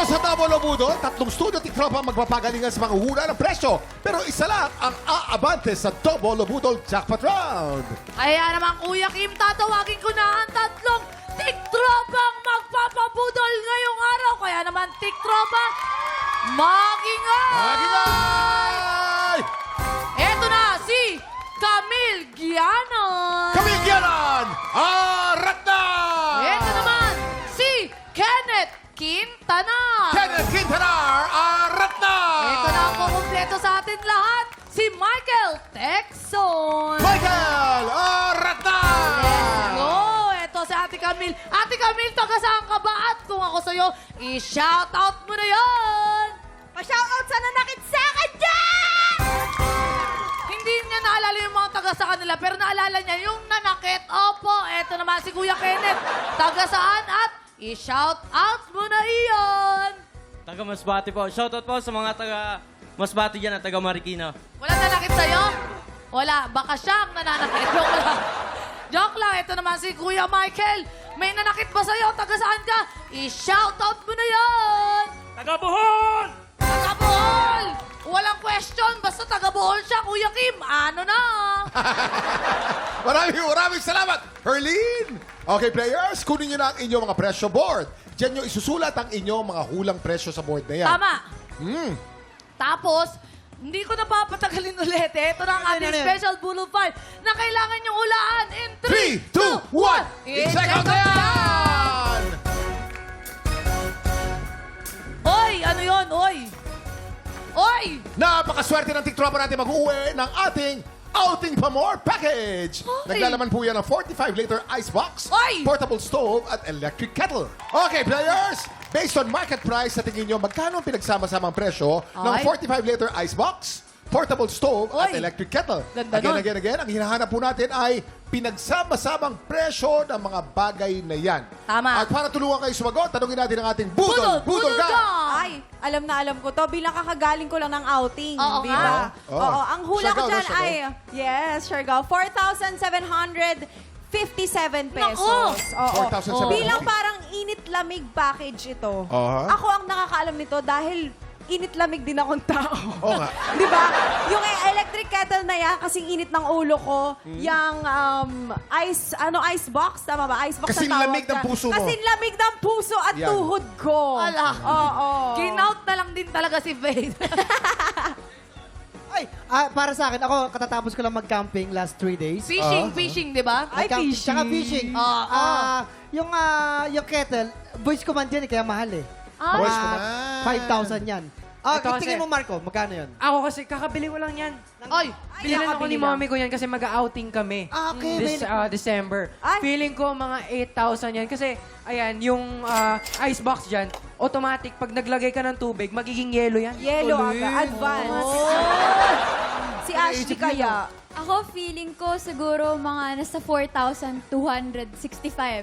Dito sa Double Obudo, tatlong studio tiktropa magpapagalingan sa mga hula ng presyo. Pero isa lang ang aabante sa Double Obudo Jackpot Round. Kaya naman, Kuya Kim, tatawagin ko na ang tatlong tiktropang magpapabudol ngayong araw. Kaya naman, tiktropa, magingay! Magingay! Ang kukumpleto sa atin lahat, si Michael Texon. Michael! Arat na! Hello! Ito si Ate Camille. Ate Camille, taga saan ka ba? At kung ako sa'yo, i-shoutout mo na yan! Pa-shoutout sa nanakit sa akin dyan! Hindi niya naalala yung mga taga sa kanila, pero naalala niya yung nanakit. Opo, eto naman si Kuya Kenneth. Taga saan? At i-shoutout mo na iyon! Taga Masbate po. Shoutout po sa mga taga Masbate dyan at taga Marikina. Wala nanakit sa'yo? Wala. Baka siya ang nananakit. Joke lang. Joke lang. Ito naman si Kuya Michael. May nanakit ba sa'yo? Taga saan ka? I-shoutout mo na yan! Taga Bohol! Taga Bohol! Walang question. Basta taga Bohol siya, Kuya Kim. Ano na? Maraming maraming salamat, Herlene! Okay, players, kunin nyo na ang inyong mga presyo board. Diyan nyo isusulat ang inyong mga hulang presyo sa board na yan. Tama. Hmm. Tapos, hindi ko na papatagalin ulit. eh. Ito na ang ating special Bulu 5 na kailangan niyong hulaan in 3, 3, 2, 1! I-check out na yan! Oy! Ano yon? Oy! Oy! Napakaswerte ng tiktropa natin mag-uwi ng ating Outing Pa More Package! Ay. Naglalaman po yan ng 45-liter ice box, Ay. portable stove, at electric kettle. Okay, players! Based on market price, sa tingin nyo, magkano ang pinagsama-samang presyo ng Ay. 45-liter ice box, portable stove, at Ay. electric kettle? Ganda again, nun. again, again, ang hinahanap po natin ay pinagsama-samang presyo ng mga bagay na yan. Tama. At para tulungan kayo sumagot, tanungin natin ang ating Budol, Budol! Budol! Gang! Ay, alam na alam ko to. Bilang kakagaling ko lang ng outing. Oo di nga. ba? Oo. Oo. Ang hula ko Siargao, no? dyan Siargao. ay, yes, Siargao, 4,757 pesos. Oo. 4,757. Bilang parang init-lamig package ito. Aha. Ako ang nakakaalam nito dahil init-lamig din akong tao. Oo nga. Di ba? Yung electric kettle na yan, kasing init ng ulo ko, Hmm. yung um, ice, ano, ice box, tama ba? Ice box Kasing na tawag lamig ng puso mo. Kasing lamig ng puso at Yan. tuhod ko. Ala. Oo. Kinout na lang din talaga si Faith. Ay, ah, para sa akin, ako katatapos ko lang mag-camping last three days. fishing, Ah. fishing, di ba? Ay, Nag-camp- fishing. Tsaka fishing. Ah, Ah, yung, ah, yung kettle, voice command yan eh, kaya mahal eh. Ah. Voice Mga command. 5,000 yan. Ah, Ito kasi- tingin mo, Marco, magkano yun? Ako kasi, kakabili ko lang yan. Oy! Bilan ako ni lang. mommy ko yan kasi mag-outing kami. Ah, okay, This may- ah, December. Ay. Feeling ko mga 8,000 yan. Kasi, ayan, yung ah, ice box dyan, automatic, pag naglagay ka ng tubig, magiging yellow yan. Yellow Ulit. aga, advance. Si Ashley kaya. Ako, feeling ko siguro mga nasa 4,265.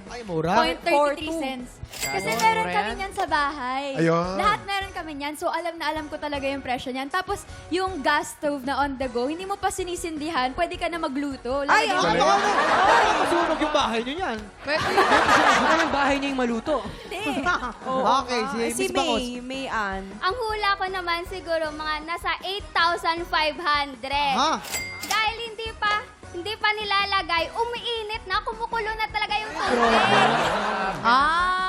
Ay, mura. Point 33 4,200. cents. Kasi Ano, meron kami yan? niyan sa bahay. Ayun. Lahat meron kami niyan. So, alam na alam ko talaga yung presyo niyan. Tapos, yung gas stove na on the go, hindi mo pa sinisindihan, pwede ka na magluto. Ay, Lalagyan mo- Galing. Ano, ano? Masunog yung bahay nyo yan. Gusto naman bahay niya yung maluto. Hindi. Okay, si Ah, si Miss Bangos. May, May Ann. Ang hula ko naman siguro mga nasa 8,500. Ha? Kumukulo na talaga yung tubig. Ah!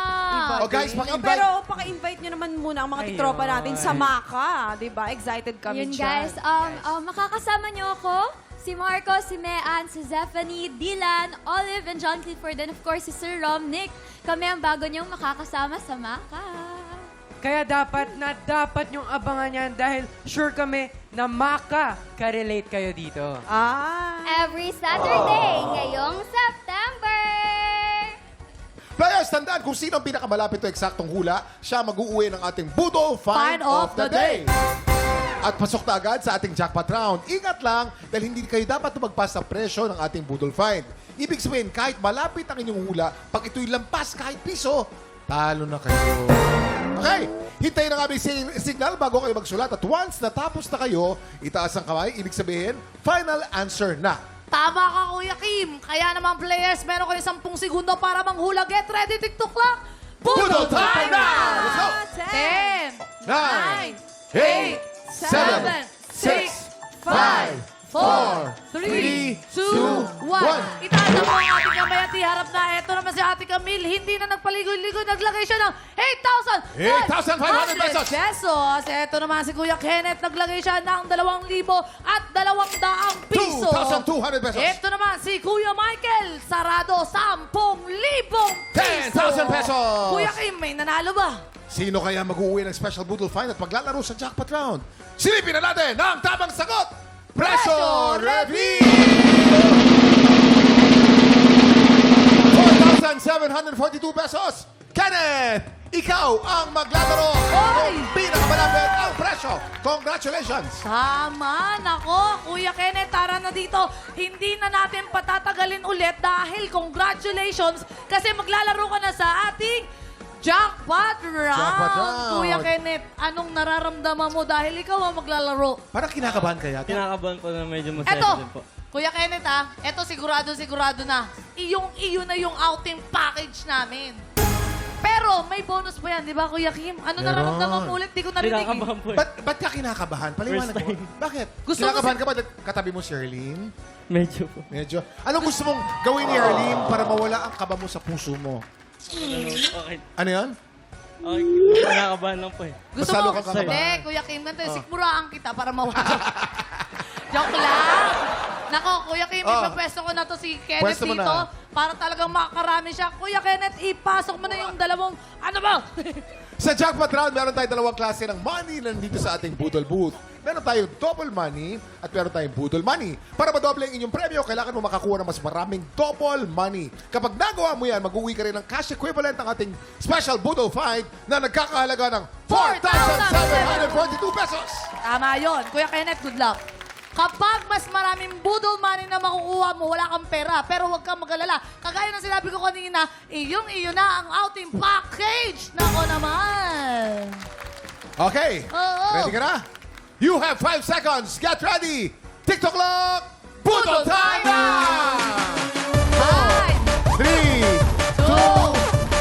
Oh, guys, paki-invite. pero paka-invite nyo naman muna ang mga Ayun. titropa natin sa Maka. Di ba? Excited kami Yun dyan. guys, um, um, makakasama niyo ako, si Marco, si Mean, si Zephanie, Dylan, Olive, and John Clifford, and of course si Sir Rom, Nick. Kami ang bago niyong makakasama sa Maka. Kaya dapat na dapat yung abangan yan dahil sure kami na maka-relate kayo dito. Ah. Every Saturday, ngayong September! Players, tandaan kung sino ang pinakamalapit o eksaktong hula, siya mag-uuwi ng ating Budol Find, of the, Day. At pasok na agad sa ating jackpot round. Ingat lang dahil hindi kayo dapat tumagpas sa presyo ng ating Budol Find. Ibig sabihin, kahit malapit ang inyong hula, pag ito'y lampas kahit piso, talo na kayo. Okay, hintayin ang aming sig- signal bago kayo magsulat. At once natapos na kayo, itaas ang kamay. Ibig sabihin, final answer na. Tama ka, Kuya Kim. Kaya naman, players, meron kayo 10 segundo para manghula. Get ready, TikTok clock. Hindi na nagpaligoy-ligoy. Naglagay siya ng 8,500 pesos. pesos. Ito naman si Kuya Kenneth. Naglagay siya ng 2,000 at 200 piso. 2,200 pesos. Ito naman si Kuya Michael. Sarado 10,000 piso. 10,000 pesos. Kuya Kim, may nanalo ba? Sino kaya mag-uwi ng special Boodle Find at maglalaro sa jackpot round? Silipin na natin ang tamang sagot! Preso Review! 4,742 pesos! Kenneth! Ikaw ang maglalaro Oy! kung pinakamalapit ang presyo. Congratulations! Tama, nako. Kuya Kenneth, tara na dito. Hindi na natin patatagalin ulit dahil congratulations kasi maglalaro ka na sa ating Jackpot Round. Jackpot Round. Kuya Kenneth, anong nararamdaman mo dahil ikaw ang maglalaro? Parang kinakabahan ka yata. Kinakabahan po na medyo masaya Eto, din po. Kuya Kenneth ah, eto sigurado sigurado na. Iyong iyo na yung outing package namin. Pero may bonus pa yan, di ba Kuya Kim? Ano nararamdaman mo ulit? Di ko narinig. eh. Kinakabahan po eh. Ba't, ba't ka kinakabahan? Paliwanag First mo. time. Bakit? Gusto mo kinakabahan si- ka ba? Katabi mo si Erlene? Medyo po. Medyo. Anong gusto mong gawin ni Erlene para mawala ang kaba mo sa puso mo? Ano, okay. Ano yan? Okay. Kinakabahan lang po eh. Gusto Masalo mo? kang kakabahan. Hindi, Kuya Kim, ganito, sikmuraan kita para mawala. Joke lang. Nako, Kuya Kim, Oh. ipapwesto ko na to si Kenneth Pwesto mo dito para talagang makakarami siya. Kuya Kenneth, ipasok mo na yung dalawang, ano ba? Sa jackpot round, meron tayong dalawang klase ng money na nandito sa ating Boodle Booth. Meron tayong double money at meron tayong Boodle money. Para madoble ang inyong premyo, kailangan mo makakuha ng mas maraming double money. Kapag nagawa mo yan, mag-uwi ka rin ng cash equivalent ng ating special Boodle find na nagkakahalaga ng 4,742 pesos. Tama yon. Kuya Kenneth, good luck. Kapag mas maraming budol money na makukuha mo, wala kang pera, pero huwag kang mag-alala. Kagaya ng sinabi ko kanina, iyong-iyo na ang outing package. Nako naman. Okay. Oo. Ready ka na? You have 5 seconds. Get ready. TikTok clock. Boodle time! time! Five, 3, two,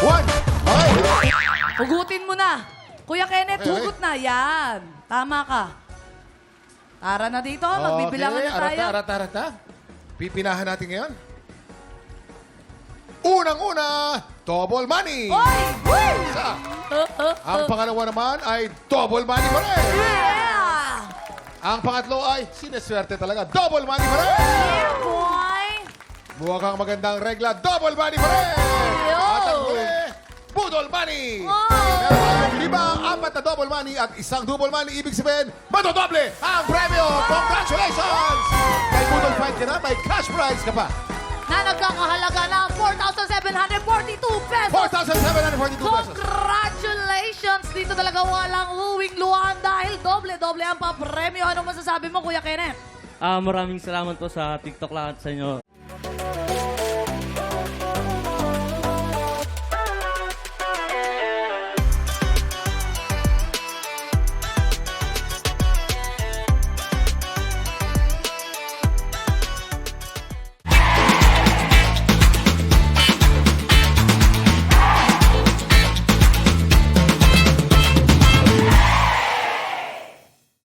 1. Okay. Hugutin mo na. Kuya Kenneth, Okay, hugot na. Yan. Tama ka. Tara na dito. Magbibilangan na tayo. Arata, arata, arata. Pipinahan natin ngayon. Unang-una, double money. Oy! Woo! Isa. Ang pangalawa naman ay double money pa rin. Yeah! Ang pangatlo ay sineswerte talaga. Double money pa rin. Yeah, boy! Mukhang magandang regla. Double money pa rin. At ang huli, budol money. Wow! Meron na double money at isang double money. Ibig sabihin, madodoble ang premyo. Congratulations! May budol fight ka na, may cash prize ka pa. Na nagkakahalaga ng 4,742 pesos. 4,742 pesos. Congratulations! Dito talaga walang uwing luhaan dahil doble-doble ang papremyo. Ano masasabi mo, Kuya Kenneth? Ah, maraming salamat po sa TikTok lahat sa inyo.